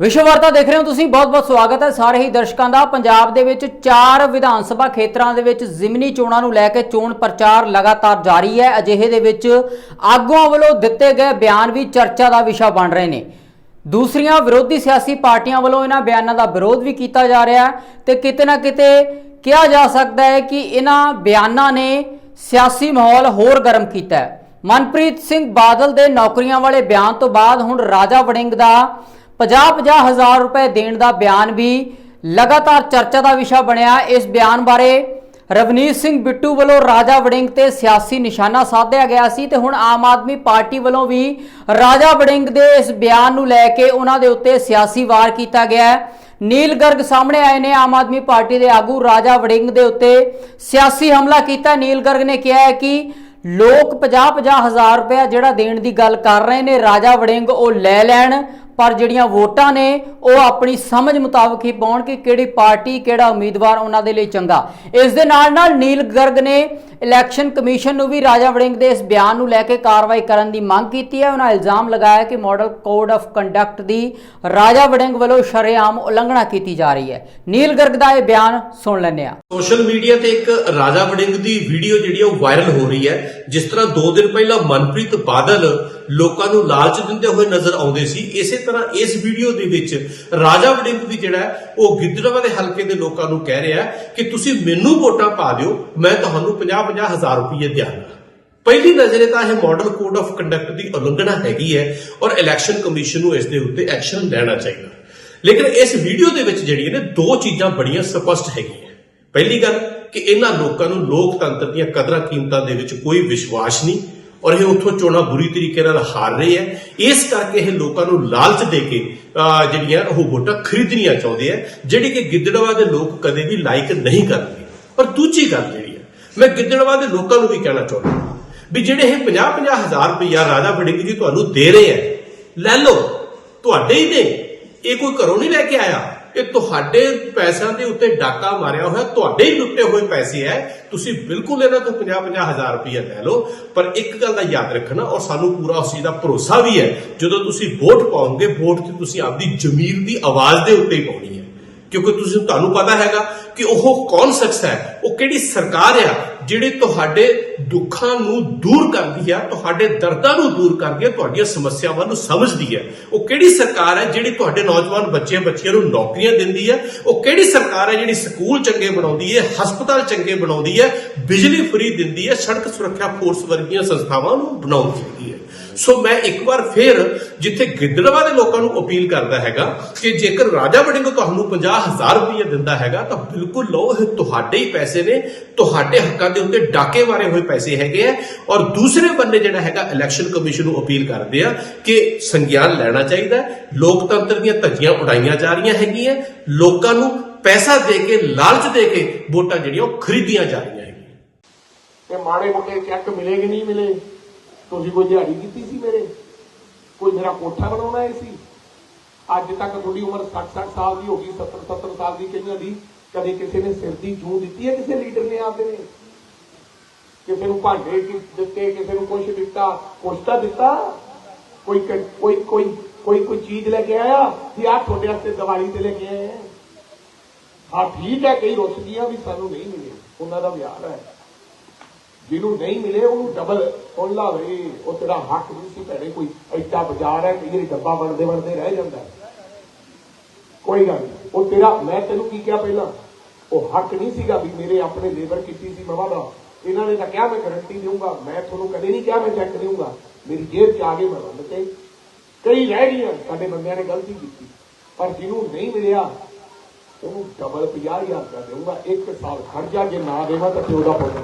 ਵਿਸ਼ਵ ਵਾਰਤਾ ਦੇਖ ਰਹੇ ਹੋ ਤੁਸੀਂ। ਬਹੁਤ-ਬਹੁਤ ਸਵਾਗਤ ਹੈ ਸਾਰੇ ਹੀ ਦਰਸ਼ਕਾਂ ਦਾ। ਪੰਜਾਬ ਦੇ ਵਿੱਚ ਚਾਰ ਵਿਧਾਨ ਸਭਾ ਖੇਤਰਾਂ ਦੇ ਵਿੱਚ ਜ਼ਿਮਨੀ ਚੋਣਾਂ ਨੂੰ ਲੈ ਕੇ ਚੋਣ ਪ੍ਰਚਾਰ ਲਗਾਤਾਰ ਜਾਰੀ ਹੈ। ਅਜਿਹੇ ਦੇ ਵਿੱਚ ਆਗੂਆਂ ਵੱਲੋਂ ਦਿੱਤੇ ਗਏ ਬਿਆਨ ਵੀ ਚਰਚਾ ਦਾ ਵਿਸ਼ਾ ਬਣ ਰਹੇ ਨੇ। ਦੂਸਰੀਆਂ ਵਿਰੋਧੀ ਸਿਆਸੀ ਪਾਰਟੀਆਂ ਵੱਲੋਂ ਇਹਨਾਂ ਬਿਆਨਾਂ ਦਾ ਵਿਰੋਧ ਵੀ ਕੀਤਾ ਜਾ ਰਿਹਾ ਹੈ ਤੇ ਕਿਤੇ ਨਾ ਕਿਤੇ ਕਿਹਾ ਜਾ ਸਕਦਾ ਹੈ ਕਿ ਇਹਨਾਂ ਬਿਆਨਾਂ ਨੇ ਸਿਆਸੀ ਮਾਹੌਲ ਹੋਰ ਗਰਮ ਕੀਤਾ ਹੈ। ਮਨਪ੍ਰੀਤ ਸਿੰਘ ਬਾਦਲ ਦੇ ਨੌਕਰੀਆਂ ਵਾਲੇ ਬਿਆਨ ਤੋਂ ਬਾਅਦ ਹੁਣ ਰਾਜਾ ਵੜਿੰਗ ਦਾ 50-50 ਹਜ਼ਾਰ ਰੁਪਏ ਦੇਣ ਦਾ ਬਿਆਨ ਵੀ ਲਗਾਤਾਰ ਚਰਚਾ ਦਾ ਵਿਸ਼ਾ ਬਣਿਆ। ਇਸ ਬਿਆਨ ਬਾਰੇ ਰਵਨੀਤ ਸਿੰਘ ਬਿੱਟੂ ਵੱਲੋਂ ਰਾਜਾ ਵੜਿੰਗ ਤੇ ਸਿਆਸੀ ਨਿਸ਼ਾਨਾ ਸਾਧਿਆ ਗਿਆ ਸੀ ਤੇ ਹੁਣ ਆਮ ਆਦਮੀ ਪਾਰਟੀ ਵੱਲੋਂ ਵੀ ਰਾਜਾ ਵੜਿੰਗ ਦੇ ਇਸ ਬਿਆਨ ਨੂੰ ਲੈ ਕੇ ਉਹਨਾਂ ਦੇ ਉੱਤੇ ਸਿਆਸੀ ਵਾਰ ਕੀਤਾ ਗਿਆ ਹੈ। ਨੀਲ ਗਰਗ ਸਾਹਮਣੇ ਆਏ ਨੇ। ਆਮ ਆਦਮੀ ਪਾਰਟੀ ਦੇ ਆਗੂ ਰਾਜਾ ਵੜਿੰਗ ਦੇ ਉੱਤੇ ਸਿਆਸੀ ਹਮਲਾ ਕੀਤਾ। ਨੀਲ ਗਰਗ ਨੇ ਕਿਹਾ ਹੈ ਕਿ ਲੋਕ 50-50 ਹਜ਼ਾਰ ਰੁਪਏ ਜਿਹੜਾ ਦੇਣ ਦੀ ਗੱਲ ਕਰ ਰਹੇ ਨੇ, ਰਾਜਾ ਵੜਿੰਗ ਉਹ ਲੈ ਲੈਣ। ਪਰ ਜਿਹੜੀਆਂ ਵੋਟਾਂ ਨੇ, ਉਹ ਆਪਣੀ ਸਮਝ ਮੁਤਾਬਕ ਹੀ ਪਾਉਣ ਕਿ ਕਿਹੜੀ ਪਾਰਟੀ, ਕਿਹੜਾ ਉਮੀਦਵਾਰ ਉਹਨਾਂ ਦੇ ਲਈ ਚੰਗਾ। ਇਸ ਦੇ ਨਾਲ ਨਾਲ ਨੀਲ ਗਰਗ ਨੇ ਇਲੈਕਸ਼ਨ ਕਮਿਸ਼ਨ ਨੂੰ ਵੀ ਰਾਜਾ ਵੜਿੰਗ ਦੇ ਇਸ ਬਿਆਨ ਨੂੰ ਲੈ ਕੇ ਕਾਰਵਾਈ ਕਰਨ ਦੀ ਮੰਗ ਕੀਤੀ ਹੈ। ਉਹਨਾਂ ਇਲਜ਼ਾਮ ਲਗਾਇਆ ਕਿ ਮਾਡਲ ਕੋਡ ਆਫ ਕੰਡਕਟ ਦੀ ਰਾਜਾ ਵੜਿੰਗ ਵੱਲੋਂ ਸ਼ਰੇਆਮ ਉਲੰਘਣਾ ਕੀਤੀ ਜਾ ਰਹੀ ਹੈ। ਨੀਲ ਗਰਗ ਦਾ ਇਹ ਬਿਆਨ ਸੁਣ ਲੈਂਦੇ ਆ ਸੋਸ਼ਲ ਮੀਡੀਆ ਤੇ ਇੱਕ ਰਾਜਾ ਵੜਿੰਗ ਦੀ ਵੀਡੀਓ ਜਿਹੜੀ ਉਹ ਵਾਇਰਲ ਹੋ ਰਹੀ ਹੈ। ਜਿਸ ਤਰ੍ਹਾਂ 2 ਦਿਨ ਪਹਿਲਾਂ ਮਨਪ੍ਰੀਤ ਬਾਦਲ ਲੋਕਾਂ ਨੂੰ ਲਾਲਚ ਦਿੰਦੇ ਹੋਏ ਨਜ਼ਰ ਆਉਂਦੇ ਸੀ, ਇਸੇ ਤਰ੍ਹਾਂ ਇਸ ਵੀਡੀਓ ਦੇ ਵਿੱਚ ਰਾਜਾ ਵੜਿੰਗ ਵੀ ਜਿਹੜਾ ਉਹ ਗਿੱਦੜਵਾ ਦੇ ਹਲਕੇ ਦੇ ਲੋਕਾਂ ਨੂੰ ਕਹਿ ਰਿਹਾ ਕਿ ਤੁਸੀਂ ਮੈਨੂੰ ਵੋਟਾਂ ਪਾ ਦਿਓ, ਮੈਂ ਤੁਹਾਨੂੰ ਪੰਜਾਬ 50000 ਰੁਪਏ ਦਿਆਂਗਾ ਪਹਿਲੀ ਨਜ਼ਰੇ ਤਾਂ ਇਹ ਮਾਡਲ ਕੋਡ ਆਫ ਕੰਡਕਟ ਦੀ ਉਲੰਘਣਾ ਹੈਗੀ ਹੈ ਔਰ ਇਲੈਕਸ਼ਨ ਕਮਿਸ਼ਨ ਨੂੰ ਇਸ ਦੇ ਉੱਤੇ ਐਕਸ਼ਨ ਲੈਣਾ ਚਾਹੀਦਾ। ਲੇਕਿਨ ਇਸ ਵੀਡੀਓ ਦੇ ਵਿੱਚ ਜਿਹੜੀ ਨੇ ਦੋ ਚੀਜ਼ਾਂ ਬੜੀਆਂ ਸਪਸ਼ਟ ਹੈਗੀਆਂ। ਪਹਿਲੀ ਗੱਲ ਕਿ ਇਹਨਾਂ ਲੋਕਾਂ ਨੂੰ ਲੋਕਤੰਤਰ ਦੀਆਂ ਕਦਰਾਂ ਕੀਮਤਾਂ ਦੇ ਵਿੱਚ ਕੋਈ ਵਿਸ਼ਵਾਸ ਨਹੀਂ ਔਰ ਇਹ ਉੱਥੋਂ ਚੋਣਾਂ ਬੁਰੀ ਤਰੀਕੇ ਨਾਲ ਹਾਰ ਰਹੇ ਐ ਇਸ ਕਰਕੇ ਇਹ ਲੋਕਾਂ ਨੂੰ ਲਾਲਚ ਦੇ ਕੇ ਜਿਹੜੀਆਂ ਉਹ ਵੋਟਾਂ ਖਰੀਦਣੀਆਂ ਚਾਹੁੰਦੇ ਐ ਜਿਹੜੀ ਕਿ ਗਿੱਦੜਵਾ ਦੇ ਲੋਕ ਕਦੇ ਵੀ ਲਾਇਕ ਨਹੀਂ ਕਰਦੇ ਪਰ ਦੂਜੀ ਗੱਲ ਜਿਹੜੀ ਮੈਂ ਗਿੱਦੜਵਾ ਦੇ ਲੋਕਾਂ ਨੂੰ ਵੀ ਕਹਿਣਾ ਚਾਹੁੰਦਾ ਵੀ ਜਿਹੜੇ ਇਹ 50-50 ਹਜ਼ਾਰ ਰੁਪਇਆ ਰਾਜਾ ਵੜਿੰਗ ਜੀ ਤੁਹਾਨੂੰ ਦੇ ਰਹੇ ਆ, ਲੈ ਲਓ, ਤੁਹਾਡੇ ਹੀ ਨੇ। ਇਹ ਕੋਈ ਘਰੋਂ ਨਹੀਂ ਲੈ ਕੇ ਆਇਆ। ਇਹ ਤੁਹਾਡੇ ਪੈਸਿਆਂ ਦੇ ਉੱਤੇ ਡਾਕਾ ਮਾਰਿਆ ਹੋਇਆ, ਤੁਹਾਡੇ ਹੀ ਲੁੱਟੇ ਹੋਏ ਪੈਸੇ ਹੈ ਤੁਸੀਂ ਬਿਲਕੁਲ ਇਹਨਾਂ ਤੋਂ 50-50 ਹਜ਼ਾਰ ਰੁਪਇਆ ਲੈ ਲਓ। ਪਰ ਇੱਕ ਗੱਲ ਦਾ ਯਾਦ ਰੱਖਣਾ, ਔਰ ਸਾਨੂੰ ਪੂਰਾ ਉਸ ਚੀਜ਼ ਦਾ ਭਰੋਸਾ ਵੀ ਹੈ ਜਦੋਂ ਤੁਸੀਂ ਵੋਟ ਪਾਓਗੇ, ਵੋਟ ਤੇ ਤੁਸੀਂ ਆਪਦੀ ਜ਼ਮੀਰ ਦੀ ਆਵਾਜ਼ ਦੇ ਉੱਤੇ ਹੀ ਪਾਉਣੀ ਹੈ ਕਿਉਂਕਿ ਤੁਸੀਂ, ਤੁਹਾਨੂੰ ਪਤਾ ਹੈਗਾ ਕਿ ਉਹ ਕੌਣ ਸ਼ਖਸ ਹੈ, ਉਹ ਕਿਹੜੀ ਸਰਕਾਰ ਆ ਜਿਹੜੀ ਤੁਹਾਡੇ ਦੁੱਖਾਂ ਨੂੰ ਦੂਰ ਕਰਦੀ ਆ, ਤੁਹਾਡੇ ਦਰਦਾਂ ਨੂੰ ਦੂਰ ਕਰਦੀ ਹੈ ਤੁਹਾਡੀਆਂ ਸਮੱਸਿਆਵਾਂ ਨੂੰ ਸਮਝਦੀ ਹੈ ਉਹ ਕਿਹੜੀ ਸਰਕਾਰ ਹੈ ਜਿਹੜੀ ਤੁਹਾਡੇ ਨੌਜਵਾਨ ਬੱਚੇ ਬੱਚੀਆਂ ਨੂੰ ਨੌਕਰੀਆਂ ਦਿੰਦੀ ਹੈ ਉਹ ਕਿਹੜੀ ਸਰਕਾਰ ਹੈ ਜਿਹੜੀ ਸਕੂਲ ਚੰਗੇ ਬਣਾਉਂਦੀ ਹੈ ਹਸਪਤਾਲ ਚੰਗੇ ਬਣਾਉਂਦੀ ਹੈ ਬਿਜਲੀ ਫਰੀ ਦਿੰਦੀ ਹੈ ਸੜਕ ਸੁਰੱਖਿਆ ਫੋਰਸ ਵਰਗੀਆਂ ਸੰਸਥਾਵਾਂ ਨੂੰ ਬਣਾਉਂਦੀ ਹੈ ਸੋ ਮੈਂ ਇੱਕ ਵਾਰ ਫੇਰ ਜਿੱਥੇ ਗਿੱਦੜਵਾ ਦੇ ਲੋਕਾਂ ਨੂੰ ਅਪੀਲ ਕਰਦਾ ਹੈਗਾ ਕਿ ਜੇਕਰ ਰਾਜਾ ਵੜਿੰਗ ਤੁਹਾਨੂੰ 50000 ਰੁਪਏ ਦਿੰਦਾ ਹੈਗਾ ਤਾਂ ਬਿਲਕੁਲ ਲਓ, ਇਹ ਤੁਹਾਡੇ ਹੀ ਪੈਸੇ ਨੇ, ਤੁਹਾਡੇ ਹੱਕਾਂ ਦੇ ਉੱਤੇ ਡਾਕੇ ਮਾਰੇ ਹੋਏ ਪੈਸੇ ਹੈਗੇ ਆ। ਔਰ ਦੂਸਰੇ ਬੰਨੇ ਜਿਹੜਾ ਹੈਗਾ ਇਲੈਕਸ਼ਨ ਕਮਿਸ਼ਨ ਨੂੰ ਅਪੀਲ ਕਰਦੇ ਆ ਕਿ ਸੰਗਿਆਨ ਲੈਣਾ ਚਾਹੀਦਾ ਲੋਕਤੰਤਰ ਦੀਆਂ ਧੱਜੀਆਂ ਉਡਾਈਆਂ ਜਾ ਰਹੀਆਂ ਹੈਗੀਆਂ। ਲੋਕਾਂ ਨੂੰ ਪੈਸਾ ਦੇ ਕੇ, ਲਾਲਚ ਦੇ ਕੇ ਵੋਟਾਂ ਜਿਹੜੀਆਂ ਉਹ ਖਰੀਦੀਆਂ ਜਾ ਰਹੀਆਂ ਹੈਗੀਆਂ। ਤੇ ਮਾੜੇ ਮੋਟੇ ਚੈੱਕ ਮਿਲੇ ਕਿ ਨਹੀਂ ਮਿਲੇ? ਤੁਸੀਂ ਕੋਈ ਦਿਹਾੜੀ ਕੀਤੀ ਸੀ ਮੇਰੇ? ਕੋਈ ਮੇਰਾ ਕੋਠਾ ਬਣਾਉਣਾ ਹੈ ਸੀ? ਅੱਜ ਤੱਕ ਤੁਹਾਡੀ ਉਮਰ 60 60 ਸਾਲ ਦੀ ਹੋ ਗਈ 70 70 ਸਾਲ ਦੀ ਕਈਆਂ ਦੀ? ਕਦੇ ਕਿਸੇ ਨੇ ਸਿਰ ਦੀ ਜੂੰ ਦਿੱਤੀ ਹੈ ਕਿਸੇ ਲੀਡਰ ਨੇ ਆਪਦੇ ਨੇ? ਕਿਸੇ ਨੂੰ ਭਾਂਡੇ ਦਿੱਤੇ ਕਿਸੇ ਨੂੰ ਕੁਝ ਦਿੱਤਾ ਕੁਝ ਤਾਂ ਦਿੱਤਾ? ਕੋਈ ਕੋਈ ਕੋਈ ਕੋਈ ਕੋਈ ਚੀਜ਼ ਲੈ ਕੇ ਆਇਆ ਕਿ ਆ ਤੁਹਾਡੇ ਵਾਸਤੇ ਦੀਵਾਲੀ ਤੇ ਲੈ ਕੇ ਆਏ ਆ? ਹਾਂ ਠੀਕ ਹੈ, ਕਈ ਰੁੱਸਦੀਆਂ ਵੀ ਸਾਨੂੰ ਨਹੀਂ ਮਿਲੇ ਉਹਨਾਂ ਦਾ ਵਿਆਹ ਹੈ। ਜਿਹਨੂੰ ਨਹੀਂ ਮਿਲੇ, ਉਹਨੂੰ ਡਬਲ ਸੁਣ ਲਾਵੇ ਉਹ ਤੇਰਾ ਹੱਕ ਨਹੀਂ ਸੀ ਭੈਣੇ, ਕੋਈ ਐਡਾ ਬਾਜ਼ਾਰ ਹੈ, ਕਈ ਵਾਰੀ ਡੱਬਾ ਬਣਦੇ ਬਣਦੇ ਰਹਿ ਜਾਂਦਾ ਕੋਈ ਗੱਲ ਨਹੀਂ। ਉਹ ਤੇਰਾ, ਮੈਂ ਤੈਨੂੰ ਕੀ ਕਿਹਾ ਪਹਿਲਾਂ? ਉਹ ਹੱਕ ਨਹੀਂ ਸੀਗਾ ਵੀ ਮੇਰੇ ਆਪਣੇ ਲੇਬਰ ਕੀਤੀ ਸੀ ਮਵਾ ਦਾ। ਇਹਨਾਂ ਨੇ ਤਾਂ ਕਿਹਾ, ਮੈਂ ਗਰੰਟੀ ਦੇਊਂਗਾ। ਮੈਂ ਤੁਹਾਨੂੰ ਕਦੇ ਨਹੀਂ ਕਿਹਾ, ਮੈਂ ਚੈੱਕ ਦੇਊਂਗਾ। ਮੇਰੀ ਜੇਬ 'ਚ ਆ ਗਏ, ਮੈਂ ਬੰਦ ਤੇ ਕਈ ਰਹਿ ਗਈਆਂ, ਸਾਡੇ ਬੰਦਿਆਂ ਨੇ ਗਲਤੀ ਕੀਤੀ। ਪਰ ਜਿਹਨੂੰ ਨਹੀਂ ਮਿਲਿਆ, ਉਹਨੂੰ ਡਬਲ 50000 ਰੁਪਇਆ ਦੇਊਂਗਾ। ਇੱਕ ਸਾਲ ਖੜ ਜਾ, ਜੇ ਨਾ ਦੇਵਾਂ ਤਾਂ ਪਿਓ ਦਾ ਪੁੱਤ